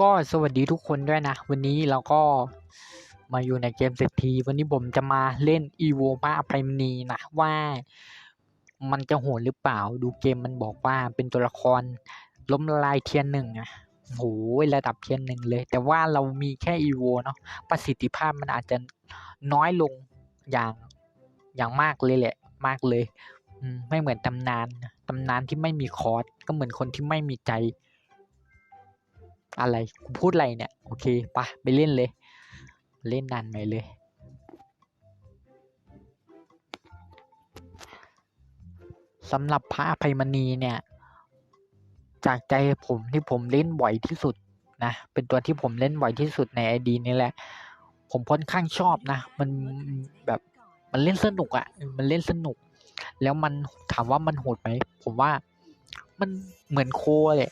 ก็สวัสดีทุกคนด้วยนะ วันนี้เราก็มาอยู่ในเกมเศรษฐีวันนี้ผมจะมาเล่น e v o มาไพรมนีนะว่ามันจะโหดหรือเปล่าดูเกมมันบอกว่าเป็นตัวละครล้มลายเทียนหนึ่งอะโหระดับเทียนหนึ่งเลย แต่ว่าเรามีแค่ e v o เนาะประสิทธิภาพมันอาจจะน้อยลงอย่างอย่างมากเลยแหละ มากเลยไม่เหมือนตำนานตำนานที่ไม่มีคอร์สก็เหมือนคนที่ไม่มีใจ อะไรกูพูดอะไรเนี่ย โอเคปะไปเล่นเลย เล่นนานไหมเลย สำหรับพระอภัยมณีเนี่ย จากใจผมที่ผมเล่นบ่อยที่สุดนะ เป็นตัวที่ผมเล่นบ่อยที่สุดในไอดีนี่แหละ ผมค่อนข้างชอบนะ มันแบบมันเล่นสนุกอะ่ะ มันเล่นสนุก แล้วมันถามว่ามันโหดไหม ผมว่ามันเหมือนโคเลย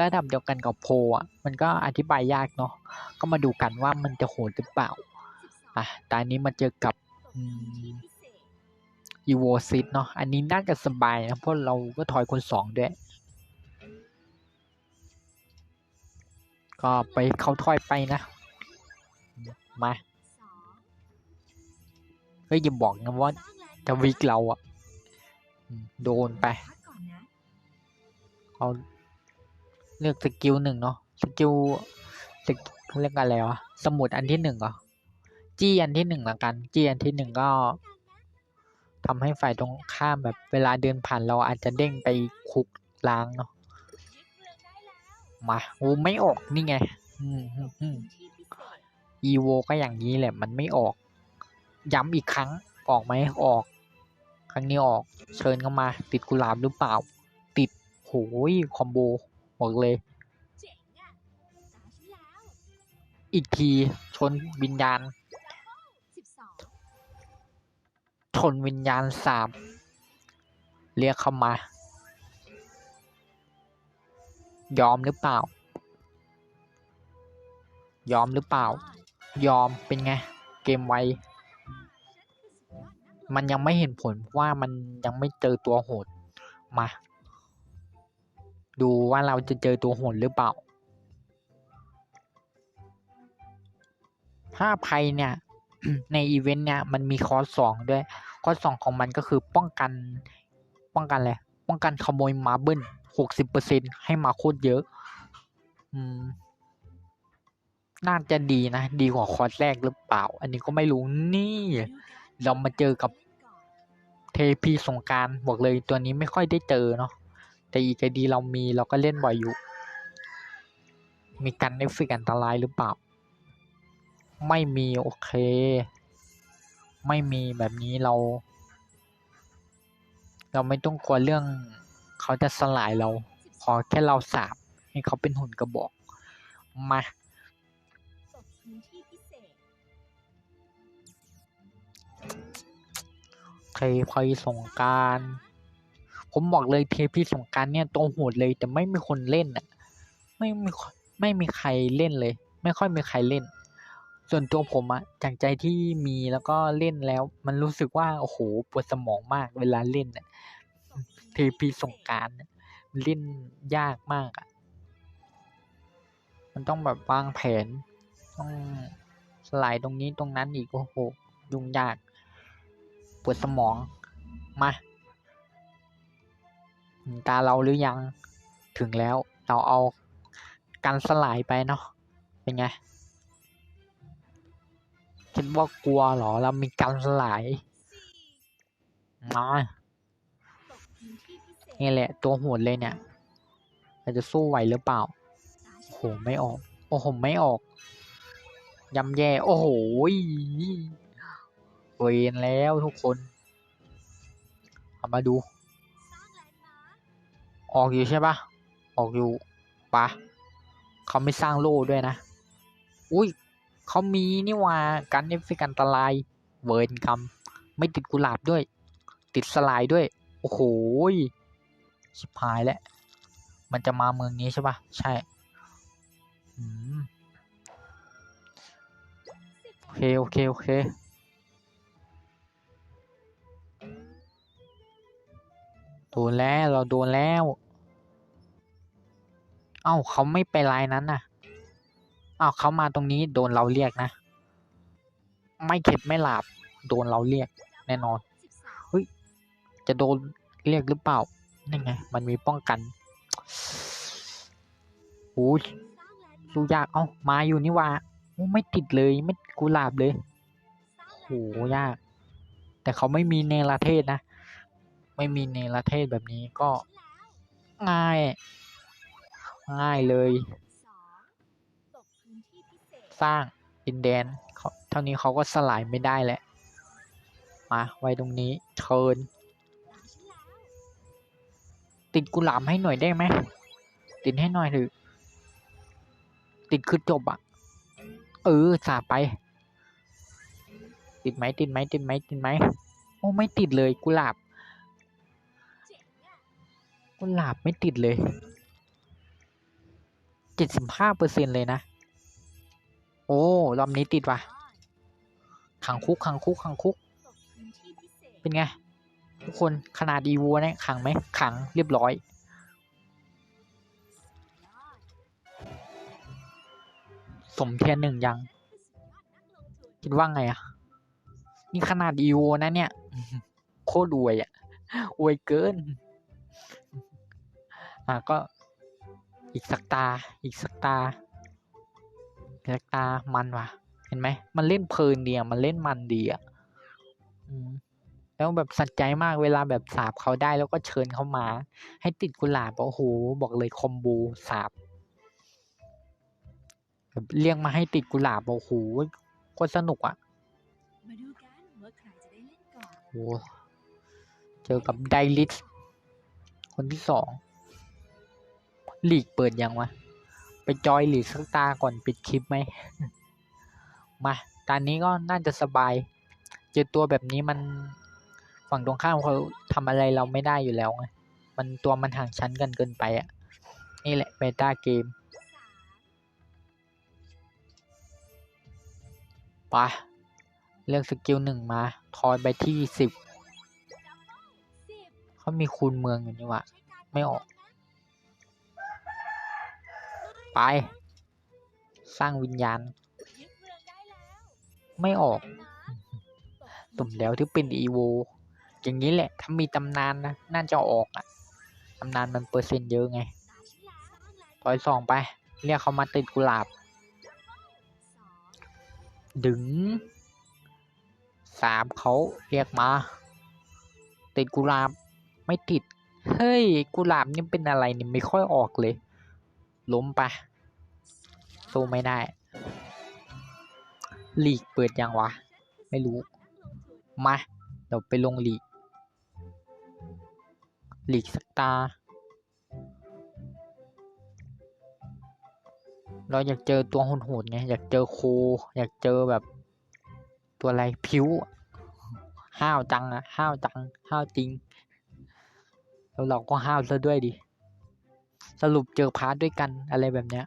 ระดับเดียวกันกับโพอะมันก็อธิบายยากเนาะก็มาดูกันว่ามันจะโหดหรือเปล่าอะตอนนี้มาเจอกับอีโวซิตเนาะอันนี้น่าจะสบายนะเพราะเราก็ถอยคนสองด้วย ก็ไปเขาถอยไปนะ มาเฮ้ยอย่าบอกนะว่าจะวิกเราอะโดนไปเอา เลือกสกิลหนึ่งเนาะสกิลสกเรียกอะไรวะสมุดอันที่หนึ่งเหรอจี้อันที่หนึ่งละกันจี้อันที่หนึ่งก็ทำให้ฝ่ายตรงข้ามแบบเวลาเดินผ่านเราอาจจะเด้งไปคุกล้างเนาะมาโอ้ไม่ออกนี่ไงอีโวก็อย่างนี้แหละ มันไม่ออก ย้ำอีกครั้งออกไหมออก ครั้งนี้ออก เชิญเข้ามา ติดกุหลาบหรือเปล่า ติดโหยคอมโบ บอกเลย อีกทีชนวิญญาณ ชนวิญญาณสามเรียกเข้ามา ยอมหรือเปล่า ยอมหรือเปล่า ยอมเป็นไง เกมไว มันยังไม่เห็นผลว่ามันยังไม่เจอตัวโหดมา ดูว่าเราจะเจอตัวโหดหรือเปล่า ถ้าภัยเนี่ย ในอีเวนต์เนี่ยมันมีคอร์สสองด้วย คอร์สสองของมันก็คือป้องกันป้องกันอะไรป้องกันขโมยมาเบิลหกสิบเปอร์เซ็นให้มาโคตรเยอะ อืม น่าจะดีนะ ดีกว่าคอร์สแรกหรือเปล่า อันนี้ก็ไม่รู้นี่ เรามาเจอกับเทพีสงการบอกเลยตัวนี้ไม่ค่อยได้เจอเนาะ แต่อีกดีเรามีเราก็เล่นบ่อยอยู่ มีกันเอฟเฟกอันตรายหรือเปล่า ไม่มีโอเค ไม่มีแบบนี้เรา เราไม่ต้องกลัวเรื่อง เขาจะสลายเรา ขอแค่เราสาบให้เขาเป็นหุ่นกระบอก มาเทพีสงการ ผมบอกเลยเทพีสงการเนี่ยตัวโหดเลยแต่ไม่มีคนเล่นอะ ไม่มีไม่มีใครเล่นเลย ไม่ค่อยมีใครเล่น ส่วนตัวผมอะจากใจที่มีแล้วก็เล่นแล้ว มันรู้สึกว่าโอ้โหปวดสมองมากเวลาเล่นอะเทพีสงการเล่นยากมากอะมันต้องแบบวางแผนต้องสลายตรงนี้ตรงนั้นอีกโอ้โหยุ่งยากปวดสมองมา ตาเราหรือยังถึงแล้วเราเอากันสลายไปเนาะเป็นไงคิดว่ากลัวหรอเรามีกันสลายมานี่แหละ ตัวโหดเลยเนี่ยเราจะสู้ไหวหรือเปล่าโอ้โหไม่ออก โอ้โหไม่ออกยำแย่โอ้โหเวนแล้วทุกคนเอามาดู ออกอยู่ใช่ปะออกอยู่ปะเขาไม่สร้างโล่ด้วยนะ อุ้ยเขามีนี่ว่ากันเอฟเฟกต์อันตราย เวิร์นกำไม่ติดกุหลาบด้วย ติดสลายด้วย โอ้โหชิบหายแล้ว มันจะมาเมืองนี้ใช่ปะใช่อืมโอเค โอเค โอเค โดนแล้ว เราโดนแล้ว เอ้าเขาไม่ไปลายนั้นน่ะอ้าวเขามาตรงนี้โดนเราเรียกนะ ไม่เข็ดไม่หลาบโดนเราเรียกแน่นอนเฮ้ยจะโดนเรียกหรือเปล่านี่ไง มันมีป้องกันโอ้สู้ยากเอ้ามาอยู่นี่ว่าไม่ติดเลยไม่กุหลาบเลยโหยาก แต่เขาไม่มีเนรเทศนะ ไม่มีเนรเทศแบบนี้ก็ง่าย ง่ายเลย สร้างดินแดนเขาเท่านี้เขาก็สลายไม่ได้แหละ มาไว้ตรงนี้เชิญติดกุหลาบให้หน่อยได้ไหม ติดให้หน่อยเถอะติดคือจบอะเออสาไป ติดไหมติดไหมติดไหมติดไหมโอ้ไม่ติดเลยกุหลาบ กุหลาบไม่ติดเลย เจ็ดสิบห้าเปอร์เซ็นเลยนะ โอ้รอบนี้ติดว่ะขังคุกขังคุกขังคุก เป็นไง ทุกคนขนาดอีวัวเนี่ยขังไหมขังเรียบร้อย สมเทียนหนึ่งยัง คิดว่าไงอะ นี่ขนาดอีวัวนะเนี่ย โคตรอวยอะอวยเกิน อะก็ อีกสักตา อีกสักตาสักตา มันว่ะ เห็นไหม มันเล่นเพลินดีอะ มันเล่นมันดีอะแล้วแบบสัจใจมากเวลาแบบสาบเขาได้แล้วก็เชิญเขามา ให้ติดกุหลาบโอ้โหบอกเลยคอมโบสาบแบบเรียกมาให้ติดกุหลาบโอ้โหโคตรสนุกอะมาดูกันว่าใครจะได้เล่นก่อนโอ้เจอกับไดลิสคนที่สอง หลีกเปิดยังวะ ไปจอยหลีกสักตาก่อนปิดคลิปไหม มาตอนนี้ก็น่าจะสบาย เจอตัวแบบนี้มันฝั่งตรงข้ามเขาทำอะไรเราไม่ได้อยู่แล้วไง มันตัวมันห่างชั้นกันเกินไปอะ นี่แหละเบต้าเกมไปะเลือกสกิลหนึ่งมา ทอยไปที่สิบ เขามีคูณเมืองอยู่นี่วะ ไม่ออก ไป สร้างวิญญาณยึดเมืองได้แล้วไม่ออกนะสมแล้วที่เป็นอีโว อย่างนี้แหละ ถ้ามีตำนานนะ น่าจะออกอะตำนานมันเปอร์เซ็นต์เยอะไงตาชิลาสร้างแล้วถอยสองไป เรียกเขามาติดกุหลาบสองดึงสามเขาเรียกมา ติดกุหลาบไม่ติด เฮ้ย กุหลาบนี่เป็นอะไรนี่ไม่ค่อยออกเลย ล้มไปะสู้ไม่ได้ลีกเปิดยังวะ ไม่รู้ มา เดี๋ยวไปลงลีกลีกสกตาร์เราอยากเจอตัวโหดๆไง อยากเจอโค อยากเจอแบบ ตัวอะไรผิว ห้าวจังอะห้าวจัง ห้าวจริง แล้วเราก็ห้าวซะด้วยดิ สรุปเจอพาร์ทด้วยกันอะไรแบบเนี้ย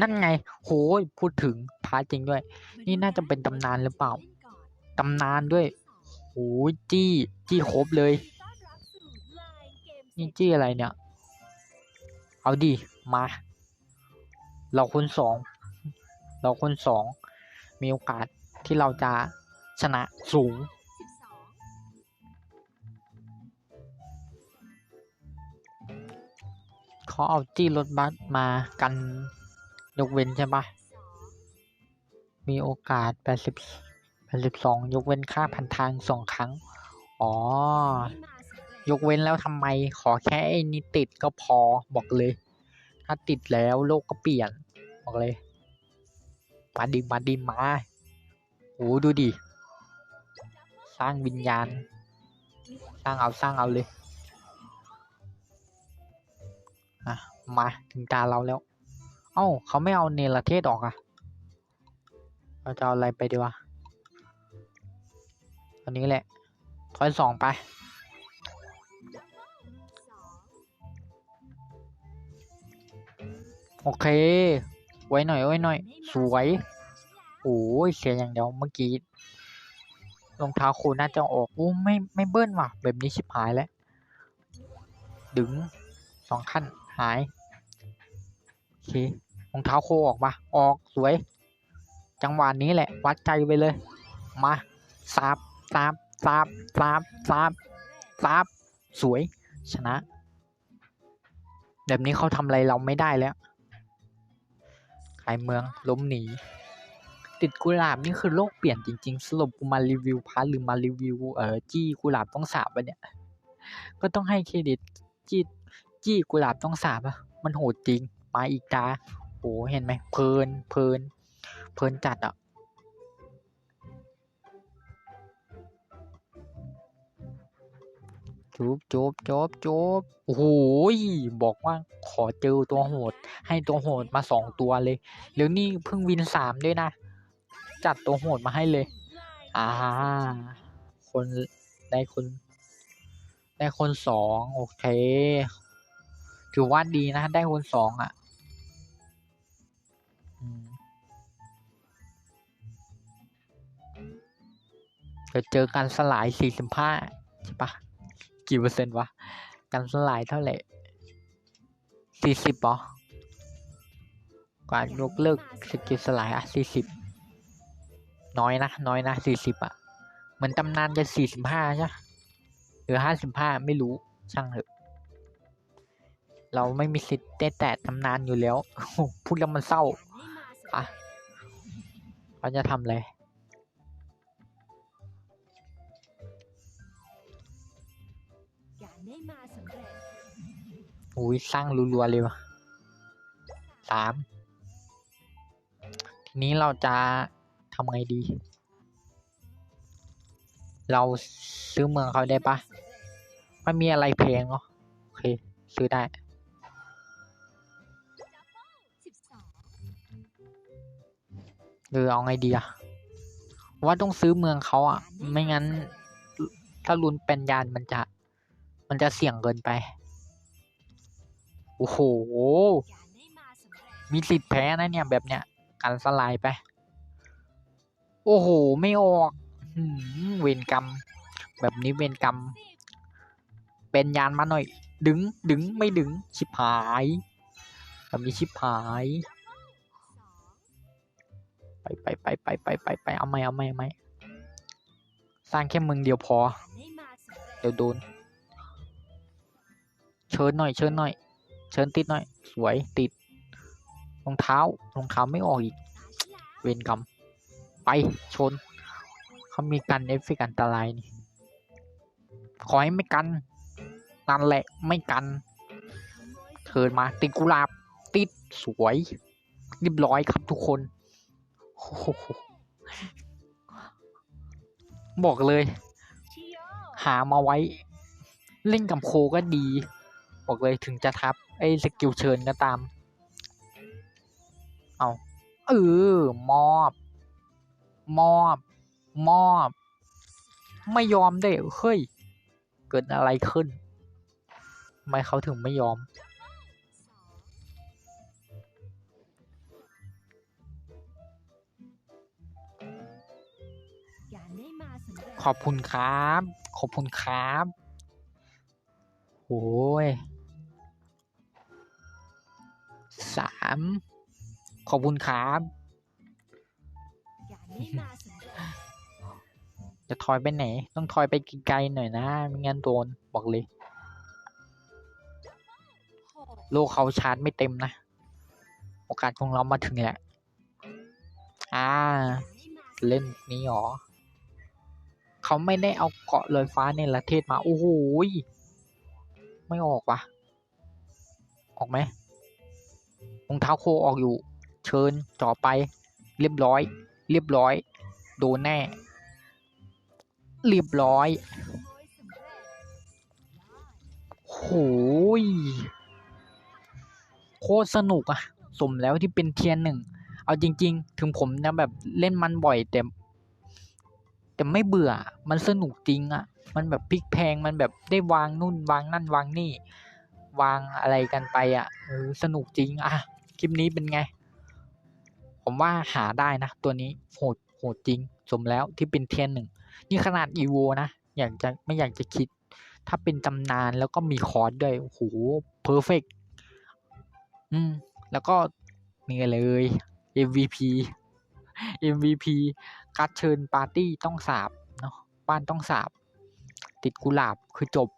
นั่นไง โหยพูดถึงพาร์ทจริงด้วย นี่น่าจะเป็นตำนานหรือเปล่าตำนานด้วยโหยจี้จี้ครบเลย นี่จี้อะไรเนี่ย เอาดิมา เราคนสอง เราคนสอง มีโอกาสที่เราจะชนะสูง เขาเอาจี้รถบัสมากันยกเว้นใช่ปะมีโอกาสแปดสิบแปดสิบสองยกเว้นค่าพันทางสองครั้ง อ๋อ ยกเว้นแล้วทำไมขอแค่ไอ้นี้ติดก็พอบอกเลย ถ้าติดแล้วโลกก็เปลี่ยน บอกเลย มาดิมาดิมาโอ้ดูดิ สร้างวิญญาณ สร้างเอาสร้างเอาเลย มาถึงตาเราแล้ว เอ้าเขาไม่เอาเนรเทศออกอะเราจะเอาอะไรไปดีวะอันนี้แหละถอยสองไป โอเค ไว้หน่อยไว้หน่อย สวย โอ้ยเสียอย่างเดียวเมื่อกี้รองเท้าคูน่าจะออกโอ้ไม่ไม่เบิ้ลว่ะ แบบนี้ชิบหายแล้ว ดึงสองขั้นหาย เครองเท้าโคออกปะออกสวย จังหวะนี้แหละ วัดใจไปเลย มาสาบสาบสาบสาบสาบสาบสวย ชนะ แบบนี้เขาทำอะไรเราไม่ได้แล้วขายเมืองล้มหนี ติดกุหลาบนี่คือโลกเปลี่ยนจริง ๆ สรุปกูมารีวิวพาร์ทหรือมารีวิวเออจี้กุหลาบต้องสาบวะเนี่ย ก็ต้องให้เครดิตจี้จี้กุหลาบต้องสาบอะมันโหดจริง มาอีกตาโอ้เห็นไหมเพลินเพลินเพลินจัดอะจบจบจบจบโอ้โหบอกว่าขอเจอตัวโหด ให้ตัวโหดมาสองตัวเลยแล้วนี่เพิ่งวินสามด้วยนะ จัดตัวโหดมาให้เลยอ่าคนได้คน ได้คนสองโอเคถือว่าดีนะ ได้คนสองอะ เดี๋ยวเจอกันสลายสี่สิบห้าใช่ปะกี่เปอร์เซ็นต์วะกันสลายเท่าไหร่สี่สิบหรอการยกเลิกสกิลสลายอะสี่สิบน้อยนะ น้อยนะสี่สิบอะ เหมือนตำนานจะสี่สิบห้าใช่หรือห้าสิบห้าไม่รู้ ช่างเถอะ เราไม่มีสิทธิ์ได้แตะตำนานอยู่แล้วพูดแล้วมันเศร้าอะเขาจะทำอะไร อุ้ยสร้างรัวๆเลยวะสามทีนี้เราจะทำไงดี เราซื้อเมืองเขาได้ปะไม่มีอะไรแพงเนาะโอเค ซื้อได้สิบสองหรือเอาไงดีอะว่าต้องซื้อเมืองเขาอะไม่งั้น ถ้ารุนเป็นยานมันจะ มันจะเสี่ยงเกินไป โอ้โห มีสิทธิ์แพ้นะเนี่ยแบบเนี้ยกันสลายไป โอ้โห ไม่ออกเวรกรรม แบบนี้เวรกรรม เป็นยานมาหน่อย ดึง ดึง ไม่ดึง ชิบหายแบบนี้ชิบหาย ไปไปไปไปไปไปไปเอาไม่เอาไม่เอาไม่สร้างแค่มืองเดียวพอเร็จเดี๋ยวโดน เชิญหน่อย เชิญหน่อย เชิญติดหน่อย สวยติดรองเท้ารองเท้าไม่ออกอีก เวรกรรม ไปชน เขามีกันเอฟเฟกต์อันตรายนี่ ขอให้ไม่กัน นั่นแหละไม่กันเทินมา ติดกุหลาบ ติดสวยเรียบร้อยครับทุกคนบอกเลย หามาไว้ เล่นกับโคก็ดี บอกเลยถึงจะทับ ไอ้สกิลเชิญก็ตาม เอาเออมอบ มอบ มอบ ไม่ยอมได้เฮ้ย เกิดอะไรขึ้นทำไมเขาถึงไม่ยอม ขอบคุณครับ ขอบคุณครับโอ้ย สามขอบคุณครับการได้มาสำเร็จจะถอยไปไหน ต้องถอยไปไกลๆหน่อยนะไม่งั้นโดนบอกเลยหกโลกเขาชาร์จไม่เต็มนะ โอกาสของเรามาถึงแหละอ่าการได้มาสำเร็จเล่นนี้หรอ เขาไม่ได้เอาเกาะลอยฟ้าในประเทศมา โอ้โหยไม่ออกวะออกไหม รองเท้าโคออกอยู่ เชิญจ่อไป เรียบร้อย เรียบร้อย โดนแน่ เรียบร้อยโอดโหยโคตรสนุกอะสมแล้วที่เป็นเทียนหนึ่ง เอาจริง ๆ ถึงผมจะแบบเล่นมันบ่อยแต่แต่ไม่เบื่อ มันสนุกจริงอะมันแบบพลิกแพง มันแบบได้วางนู่นวางนั่นวางนี่ วางอะไรกันไปอะเออสนุกจริงอะ คลิปนี้เป็นไง ผมว่าหาได้นะ ตัวนี้โหดโหดจริง สมแล้วที่เป็นเทียนหนึ่ง นี่ขนาดอีโวนะ อยากจะไม่อยากจะคิด ถ้าเป็นตำนานแล้วก็มีคอร์สด้วย โอ้โหเพอร์เฟกอืม แล้วก็นี่เลย MVP MVP การดเชิญปาร์ตี้ต้องสาบเนาะบ้านต้องสาบ ติดกุหลาบคือจบ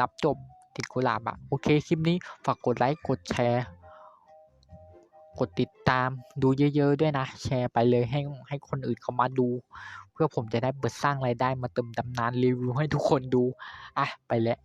รับจบ ติดกุหลาบอะโอเค คลิปนี้ฝากกดไลค์ กดแชร์ กดติดตามดูเยอะ ๆ ด้วยนะ แชร์ไปเลยให้ให้คนอื่นเขามาดู เพื่อผมจะได้เปิดสร้างรายได้มาเติมตำนานรีวิวให้ทุกคนดู อะ ไปแล้ว